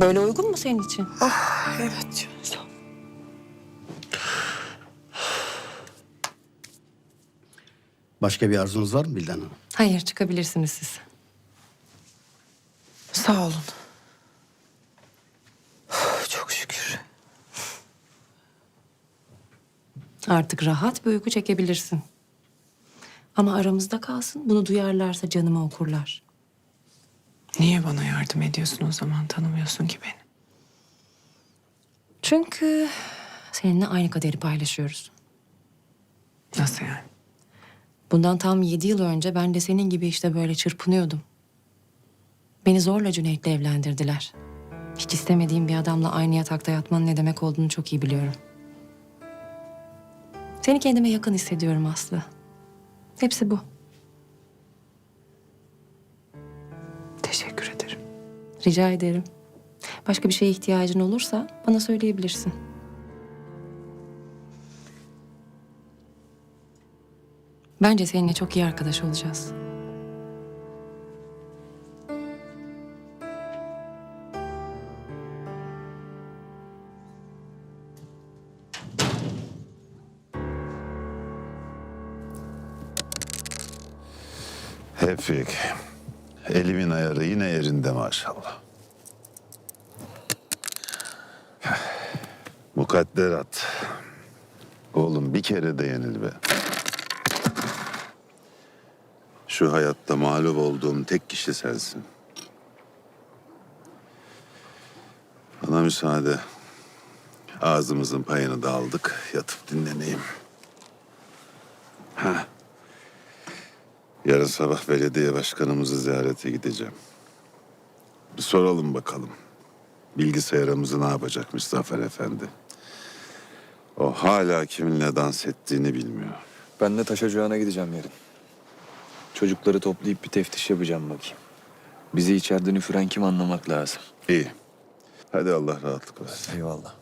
Böyle uygun mu senin için? Evet. Sağ ol. Başka bir arzunuz var mı Bildan Hanım? Hayır çıkabilirsiniz siz. Sağ olun. Çok şükür. Artık rahat bir uyku çekebilirsin. Ama aramızda kalsın. Bunu duyarlarsa canımı okurlar. Niye bana yardım ediyorsun o zaman? Tanımıyorsun ki beni. Çünkü seninle aynı kaderi paylaşıyoruz. Nasıl yani? Bundan tam yedi yıl önce ben de senin gibi işte böyle çırpınıyordum. Beni zorla Cüneyt'le evlendirdiler. Hiç istemediğim bir adamla aynı yatakta yatmanın ne demek olduğunu çok iyi biliyorum. Seni kendime yakın hissediyorum Aslı. Hepsi bu. Rica ederim. Başka bir şeye ihtiyacın olursa bana söyleyebilirsin. Bence seninle çok iyi arkadaş olacağız. Tevfik. Elimin ayarı yine yerinde maşallah. Mukadderat. Oğlum bir kere de yenil be. Şu hayatta mağlup olduğum tek kişi sensin. Bana müsaade. Ağzımızın payını da aldık. Yatıp dinleneyim. Yarın sabah belediye başkanımızı ziyarete gideceğim. Bir soralım bakalım. Bilgisayarımızı ne yapacakmış Zafer Efendi? O hala kiminle dans ettiğini bilmiyor. Ben de taş ocağına gideceğim yarın. Çocukları toplayıp bir teftiş yapacağım bakayım. Bizi içeriden üfüren kim anlamak lazım. İyi. Hadi Allah rahatlık versin. Eyvallah.